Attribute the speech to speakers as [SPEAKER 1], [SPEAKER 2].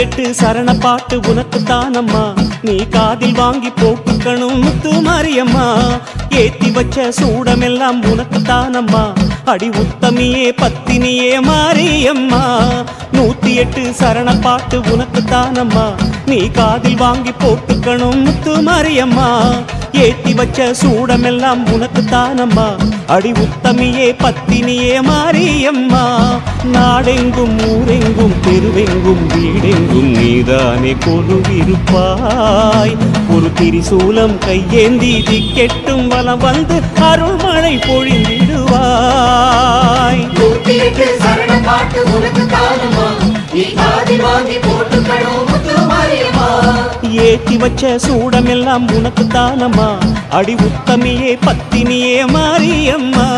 [SPEAKER 1] எட்டு சரண பாட்டு உனக்கு தானம்மா நீ காதில் வாங்கி போட்டுக்கணும் முத்து மாரியம்மா. ஏத்தி வச்ச சூடமெல்லாம் உனக்கு தானம்மா அடி உத்தமியே பத்தினியே மாரியம்மா. நூத்தி எட்டு சரண பாட்டு உனக்கு தானம்மா நீ காதில் வாங்கி போட்டுக்கணும் முத்து மாரியம்மா. ஏத்தி வச்ச சூடமெல்லாம் உனக்கு தானம்மா அடி உத்தமியே பத்தினியே மாரியம்மா. நாடெங்கும் ஊரெங்கும் தெருவெங்கும் வீடெங்கும் நீதானே கொலுவிருப்பாய் ஒரு திரிசூலம் கையேந்தி திக்கெட்டும் வலம் வந்து அருள்மழை பொழிந்திடுவாய். ஏத்தி வச்ச சூடமெல்லாம் உனக்கு தானம்மா? அடி உத்தமியே பத்தினியே மாரியம்மா.